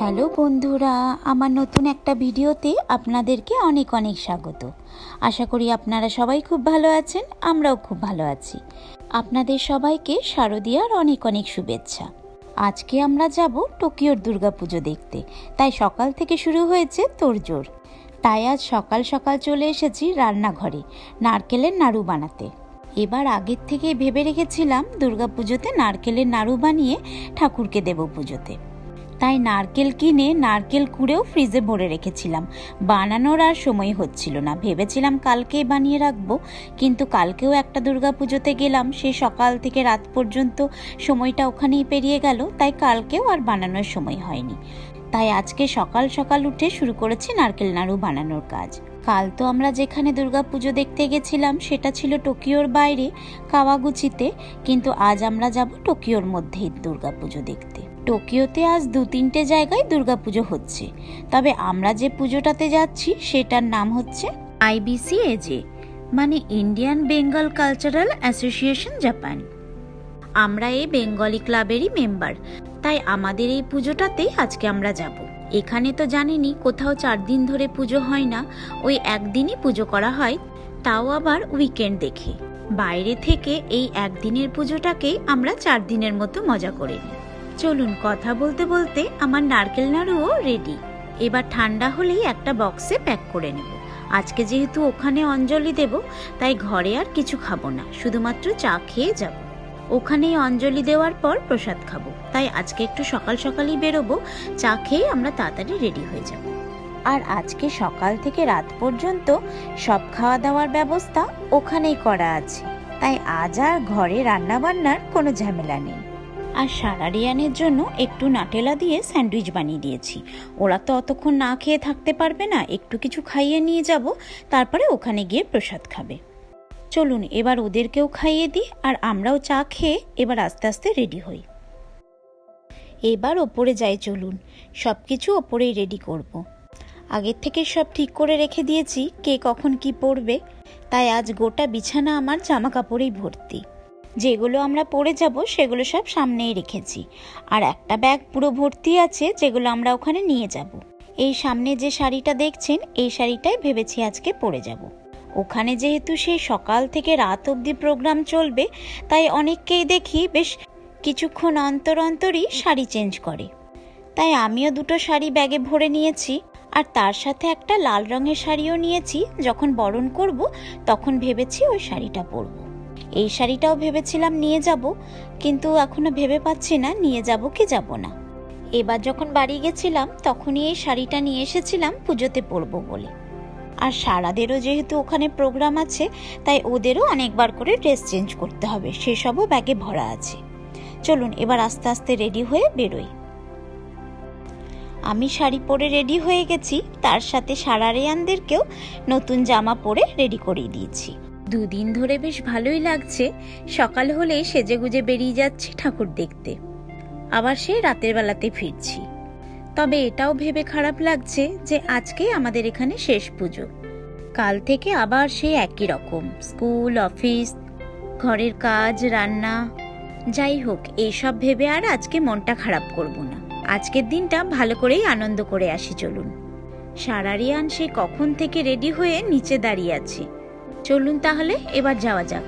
Hello বন্ধুরা, আমার নতুন একটা ভিডিওতে আপনাদেরকে অনেক অনেক স্বাগত। আশা করি আপনারা সবাই খুব ভালো আছেন, আমরাও খুব ভালো আছি। আপনাদের সবাইকে শারদীয়ার অনেক অনেক শুভেচ্ছা। আজকে আমরা যাব টোকিওর দুর্গাপুজো দেখতে। তাই সকাল থেকে শুরু হয়েছে তোড়জোড়। তাই আজ সকাল সকাল চলে এসেছি রান্নাঘরে, নারকেলের নাড়ু বানাতে। এবার আগের থেকে ভেবে রেখেছিলাম দুর্গাপুজোতে নারকেলের নাড়ু বানিয়ে ঠাকুরকে দেব পুজোতে। তাই নারকেল কিনে নারকেল কুড়েও ফ্রিজে ভরে রেখেছিলাম। বানানোর আর সময় হচ্ছিল না। ভেবেছিলাম কালকেই বানিয়ে রাখব, কিন্তু কালকেও একটা দুর্গা পুজোতে গেলাম। সেই সকাল থেকে রাত পর্যন্ত সময়টা ওখানেই পেরিয়ে গেল, তাই কালকেও আর বানানোর সময় হয়নি। তাই আজকে সকাল সকাল উঠে শুরু করেছি নারকেল নাড়ু বানানোর কাজ। কাল তো আমরা যেখানে দুর্গাপুজো দেখতে গেছিলাম, সেটা ছিল টোকিওর বাইরে, কাওয়াগুচিতে, কিন্তু আজ আমরা যাব টোকিওর মধ্যেই দুর্গাপুজো দেখতে। টোকিওতে আজ দু তিনটে জায়গায় দুর্গাপুজো হচ্ছে। তবে আমরা যে পুজোটাতে যাচ্ছি, সেটার নাম হচ্ছে আইবিসি এজে মানে Indian Bengal cultural association Japan. আমরা এই বেঙ্গলি ক্লাবেরই মেম্বার, তাই আমাদের এই পুজোটাতেই আজকে আমরা যাব। এখানে তো জানেনই কোথাও চার দিন ধরে পুজো হয় না, ওই একদিনই পুজো করা হয়, তাও আবার উইকেন্ড দেখে। বাইরে থেকে এই একদিনের পুজোটাকেই আমরা চার দিনের মতো মজা করে নিই। চলুন কথা বলতে বলতে আমার নারকেল নাড়ুও রেডি এবার ঠান্ডা হলেই একটা বক্সে প্যাক করে নেব। আজকে যেহেতু ওখানে অঞ্জলি দেব, তাই ঘরে আর কিছু খাব না, শুধুমাত্র চা খেয়ে যাব। ওখানেই অঞ্জলি দেওয়ার পর প্রসাদ খাব। তাই আজকে একটু সকাল সকালই বেরোবো, চা খেয়ে আমরা তাড়াতাড়ি রেডি হয়ে যাব। আর আজকে সকাল থেকে রাত পর্যন্ত সব খাওয়া দাওয়ার ব্যবস্থা ওখানেই করা আছে। তাই আজ আর ঘরে রান্নাবান্নার কোনো ঝামেলা নেই। আর সারারিয়ানের জন্য একটু নাটেলা দিয়ে স্যান্ডউইচ বানিয়ে দিয়েছি। ওরা তো অতক্ষণ না খেয়ে থাকতে পারবে না, একটু কিছু খাইয়ে নিয়ে যাব, তারপরে ওখানে গিয়ে প্রসাদ খাবে। চলুন, এবার ওদেরকেও খাইয়ে দিই, আর আমরাও চা খেয়ে এবার আস্তে আস্তে রেডি হই। এবার ওপরে যাই চলুন সব কিছু ওপরেই রেডি করব। আগের থেকে সব ঠিক করে রেখে দিয়েছি, কে কখন কি পরবে, তাই আজ গোটা বিছানা আমার জামা কাপড়েই ভর্তি। যেগুলো আমরা পরে যাব, সেগুলো সব সামনেই রেখেছি। আর একটা ব্যাগ পুরো ভর্তি আছে, যেগুলো আমরা ওখানে নিয়ে যাব। এই সামনে যে শাড়িটা দেখছেন, এই শাড়িটাই ভেবেছি আজকে পরে যাব। ওখানে যেহেতু সেই সকাল থেকে রাত অবধি প্রোগ্রাম চলবে, তাই অনেককেই দেখি বেশ কিছুক্ষণ অন্তর অন্তরই শাড়ি চেঞ্জ করে। তাই আমিও দুটো শাড়ি ব্যাগে ভরে নিয়েছি, আর তার সাথে একটা লাল রঙের শাড়িও নিয়েছি। যখন বরণ করব, তখন ভেবেছি ওই শাড়িটা পরবো। এই শাড়িটাও ভেবেছিলাম নিয়ে যাব, কিন্তু এখনও ভেবে পাচ্ছি না নিয়ে যাব কি যাব না। এবার যখন বাড়ি গেছিলাম, তখনই এই শাড়িটা নিয়ে এসেছিলাম পুজোতে পরবো বলে। আর সারাদেরও যেহেতু ওখানে প্রোগ্রাম আছে, তাই ওদেরও অনেকবার করে ড্রেস চেঞ্জ করতে হবে, সেসবও ব্যাগে ভরা আছে। চলুন, এবার আস্তে আস্তে রেডি হয়ে বেরোই। আমি শাড়ি পরে রেডি হয়ে গেছি, তার সাথে সারারেয়ানদেরকেও নতুন জামা পরে রেডি করিয়ে দিয়েছি। দুদিন ধরে বেশ ভালোই লাগছে। সকাল হলে সেজে গুজে বেরিয়ে যাচ্ছি ঠাকুর দেখতে। আবার সে রাতের বেলাতে ফিরছি। তবে এটাও ভেবে খারাপ লাগছে যে আজকেই আমাদের এখানে শেষ পুজো। কাল থেকে আবার সে একই রকম। স্কুল, অফিস, ঘরের কাজ, রান্না। যাই হোক এইসব ভেবে আর আজকে মনটা খারাপ করব না। আজকের দিনটা ভালো করেই আনন্দ করে আসি, চলুন। সারারিয়ান সে কখন থেকে রেডি হয়ে নিচে দাঁড়িয়ে আছে? চলুন তাহলে, এবার যাওয়া যাক।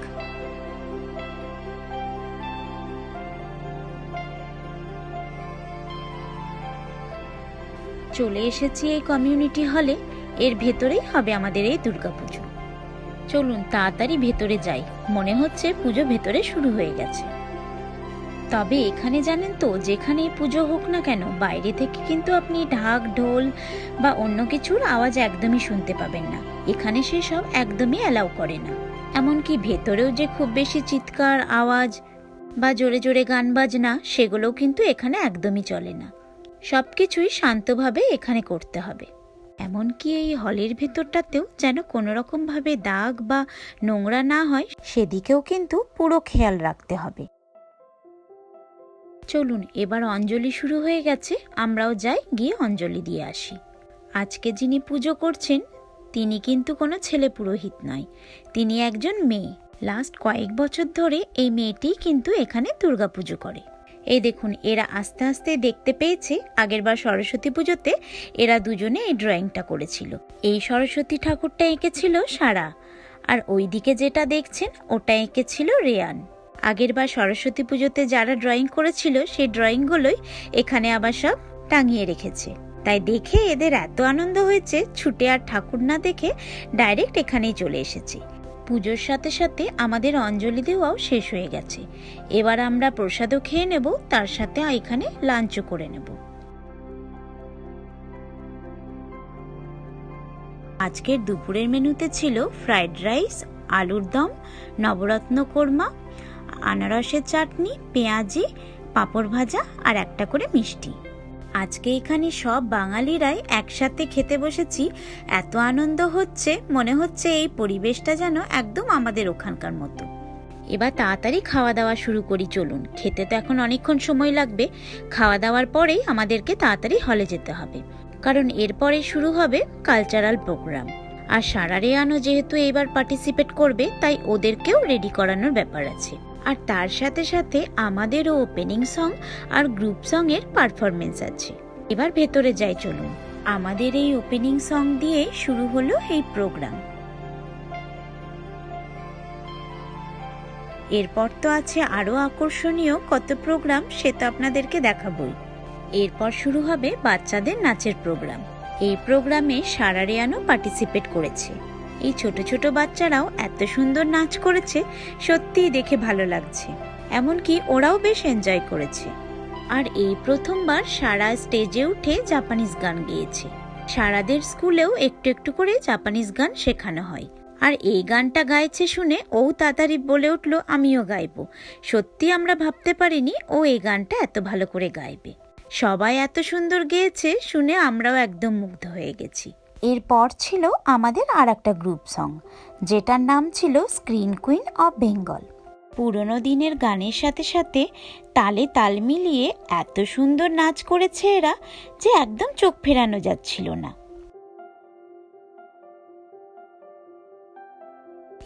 চলে এসেছি এই কমিউনিটি হলে এর ভেতরেই হবে আমাদের এই দুর্গাপুজো। চলুন তাড়াতাড়ি ভেতরে যাই। মনে হচ্ছে পুজো ভেতরে শুরু হয়ে গেছে। তবে এখানে জানেন তো যেখানে পুজো হোক না কেন, বাইরে থেকে কিন্তু আপনি ঢাক, ঢোল বা অন্য কিছুর আওয়াজ একদমই শুনতে পাবেন না। এখানে সেসব একদমই অ্যালাউ করে না। এমনকি ভেতরেও যে খুব বেশি চিৎকার, আওয়াজ বা জোরে জোরে গান বাজনা, সেগুলোও কিন্তু এখানে একদমই চলে না। সব কিছুই শান্তভাবে এখানে করতে হবে। এমনকি এই হলের ভেতরটাতেও যেন কোনো রকমভাবে দাগ বা নোংরা না হয়, সেদিকেও কিন্তু পুরো খেয়াল রাখতে হবে। চলুন, এবার অঞ্জলি শুরু হয়ে গেছে, আমরাও যাই গিয়ে অঞ্জলি দিয়ে আসি। আজকে যিনি পুজো করছেন, তিনি কিন্তু কোনো ছেলে পুরোহিত নয়। তিনি একজন মেয়ে। লাস্ট কয়েক বছর ধরে এই মেয়েটি কিন্তু এখানে দুর্গাপুজো করে। এই দেখুন, এরা আস্তে আস্তে দেখতে পেয়েছে আগেরবার সরস্বতী পুজোতে এরা দুজনে এই ড্রয়িংটা করেছিল। এই সরস্বতী ঠাকুরটা এঁকেছিল সারা। আর ওইদিকে যেটা দেখছেন, ওটা এঁকেছিল রেয়ান। আগেরবার সরস্বতী পুজোতে যারা ড্রয়িং করেছিল, সেই ড্রয়িংগুলোই এখানে আবার সব টাঙিয়ে রেখেছে। তাই দেখে এদের এত আনন্দ হয়েছে, ছুটে আর ঠাকুর না দেখে ডাইরেক্ট এখানেই চলে এসেছি। পুজোর সাথে সাথে আমাদের অঞ্জলি দেওয়াও শেষ হয়ে গেছে। এবার আমরা প্রসাদও খেয়ে নেব, তার সাথে এখানে লাঞ্চও করে নেব। আজকের দুপুরের মেনুতে ছিল ফ্রাইড রাইস আলুর দম, নবরত্ন কোরমা আনারসের চাটনি, পেঁয়াজি, পাঁপড় ভাজা আর একটা করে মিষ্টি। আজকে এখানে সব বাঙালিরাই একসাথে খেতে বসেছি। এত আনন্দ হচ্ছে, মনে হচ্ছে এই পরিবেশটা যেন একদম আমাদের ওখানকার মতো। এবার তাড়াতাড়ি খাওয়া দাওয়া শুরু করি, চলুন। খেতে তো এখন অনেকক্ষণ সময় লাগবে। খাওয়া দাওয়ার পরেই আমাদেরকে তাড়াতাড়ি হলে যেতে হবে। কারণ এরপরে শুরু হবে কালচারাল প্রোগ্রাম আর সারা রেয়ানো যেহেতু এবার পার্টিসিপেট করবে, তাই ওদেরকেও রেডি করানোর ব্যাপার আছে। আর তার সাথে সাথে আমাদেরও ওপেনিং সং আর গ্রুপ সং এর পারফরমেন্স আছে। এবার ভেতরে যাই চলুন। আমাদের এই ওপেনিং সং দিয়ে শুরু হলো এই প্রোগ্রাম এরপর তো আছে আরও আকর্ষণীয় কত প্রোগ্রাম সে তো আপনাদেরকে দেখাবই। এরপর শুরু হবে বাচ্চাদের নাচের প্রোগ্রাম এই প্রোগ্রামে সারা রেয়ানো পার্টিসিপেট করেছে। এই ছোট ছোট বাচ্চারাও এত সুন্দর নাচ করেছে, সত্যিই দেখে ভালো লাগছে। এমনকি ওরাও বেশ এনজয় করেছে। আর এই প্রথমবার সারা স্টেজে উঠে জাপানিজ গান গেয়েছে। সারাদের স্কুলেও একটু একটু করে জাপানিজ গান শেখানো হয়। আর এই গানটা গাইছে শুনে ও তাড়াতাড়ি বলে উঠল, আমিও গাইবো। সত্যি আমরা ভাবতে পারিনি ও এই গানটা এত ভালো করে গাইবে। সবাই এত সুন্দর গেয়েছে শুনে আমরাও একদম মুগ্ধ হয়ে গেছি। এরপর ছিল আমাদের আর একটা গ্রুপ সং যেটার নাম ছিল স্ক্রিন কুইন অফ বেঙ্গল পুরনো দিনের গানের সাথে সাথে তালে তাল মিলিয়ে এত সুন্দর নাচ করেছে এরা যে একদম চোখ ফেরানো যাচ্ছিল না।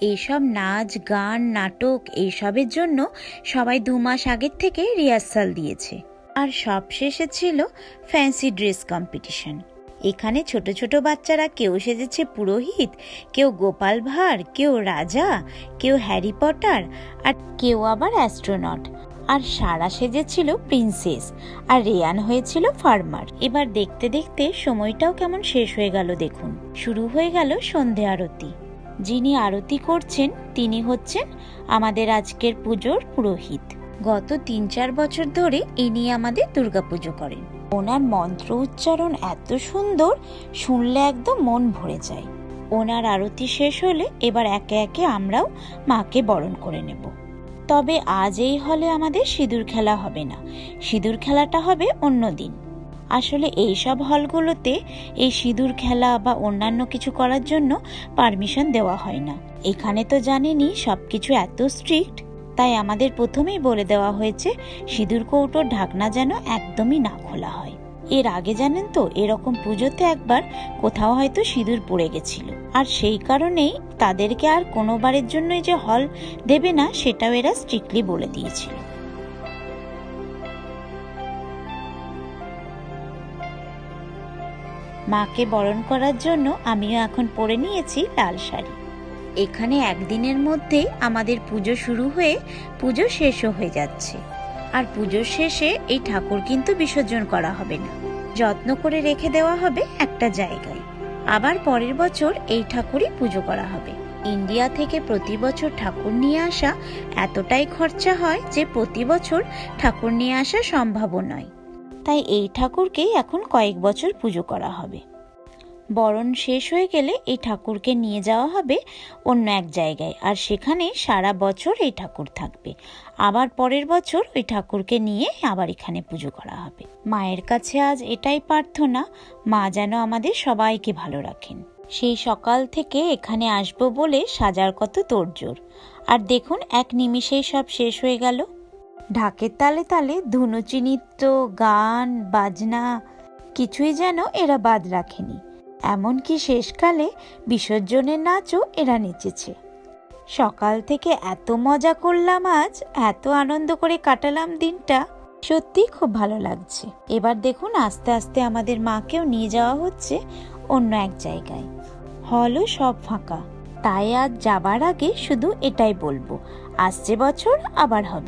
এইসব নাচ, গান, নাটক এইসবের জন্য সবাই দু মাস আগের থেকে রিহার্সাল দিয়েছে। আর সব শেষে ছিল ফ্যান্সি ড্রেস কম্পিটিশন এখানে ছোট ছোট বাচ্চারা কেউ সেজেছে পুরোহিত, কেউ গোপাল ভাঁড়, কেউ রাজা, কেউ হ্যারি পটার, আর কেউ আবার অ্যাস্ট্রোনট। আর সারা সেজেছিল প্রিন্সেস, আর রেয়ান হয়েছিল ফার্মার। এবার দেখতে দেখতে সময়টাও কেমন শেষ হয়ে গেল দেখুন। শুরু হয়ে গেল সন্ধে আরতি। যিনি আরতি করছেন, তিনি হচ্ছেন আমাদের আজকের পুজোর পুরোহিত। গত তিন চার বছর ধরে ইনি আমাদের দুর্গাপুজো করেন। ওনার মন্ত্র উচ্চারণ এত সুন্দর, শুনলে একদম মন ভরে যায়। ওনার আরতি শেষ হলে এবার একে একে আমরাও মাকে বরণ করে নেব। তবে আজ এই হলে আমাদের সিঁদুর খেলা হবে না। সিঁদুর খেলাটা হবে অন্য দিন। আসলে এই সব হলগুলোতে এই সিঁদুর খেলা বা অন্যান্য কিছু করার জন্য পারমিশন দেওয়া হয় না। এখানে তো জানেনই, সবকিছু এত স্ট্রিক্ট তাই আমাদের প্রথমেই বলে দেওয়া হয়েছে, সিঁদুর কৌটোর ঢাকনা যেন একদমই না খোলা হয়। এর আগে জানেন তো, এরকম পুজোতে একবার কোথাও হয়তো সিঁদুর পড়ে গেছিল। আর সেই কারণেই তাদেরকে আর কোনোবারের জন্যই যে হল দেবে না, সেটাও এরা স্ট্রিক্টলি বলে দিয়েছিল। মাকে বরণ করার জন্য আমিও এখন পরে নিয়েছি লাল শাড়ি। এখানে একদিনের মধ্যেই আমাদের পুজো শুরু হয়ে পুজো শেষও হয়ে যাচ্ছে। আর পুজোর শেষে এই ঠাকুর কিন্তু বিসর্জন করা হবে না। যত্ন করে রেখে দেওয়া হবে একটা জায়গায়। আবার পরের বছর এই ঠাকুরই পুজো করা হবে। ইন্ডিয়া থেকে প্রতি বছর ঠাকুর নিয়ে আসা এতটাই খরচা হয় যে প্রতি বছর ঠাকুর নিয়ে আসা সম্ভব নয়। তাই এই ঠাকুরকেই এখন কয়েক বছর পুজো করা হবে। বরণ শেষ হয়ে গেলে এই ঠাকুরকে নিয়ে যাওয়া হবে অন্য এক জায়গায়। আর সেখানে সারা বছর এই ঠাকুর থাকবে। আবার পরের বছর ওই ঠাকুরকে নিয়ে আবার এখানে পুজো করা হবে। মায়ের কাছে আজ এটাই প্রার্থনা, মা যেন আমাদের সবাইকে ভালো রাখেন। সেই সকাল থেকে এখানে আসব বলে সাজার কত তোড়জোড়। আর দেখুন, এক নিমিষেই সব শেষ হয়ে গেল। ঢাকের তালে তালে ধুনুচি নৃত্য, গান, বাজনা, কিছুই যেন এরা বাদ রাখেনি। এমনকি শেষকালে বিসর্জনের নাচও এরা নেচেছে। সকাল থেকে এত মজা করলাম আজ, এত আনন্দ করে কাটালাম দিনটা, সত্যি খুব ভালো লাগছে। এবার দেখুন আস্তে আস্তে আমাদের মাকেও নিয়ে যাওয়া হচ্ছে অন্য এক জায়গায়। হলও সব ফাঁকা। তাই আজ যাবার আগে শুধু এটাই বলব, আসছে বছর আবার হবে।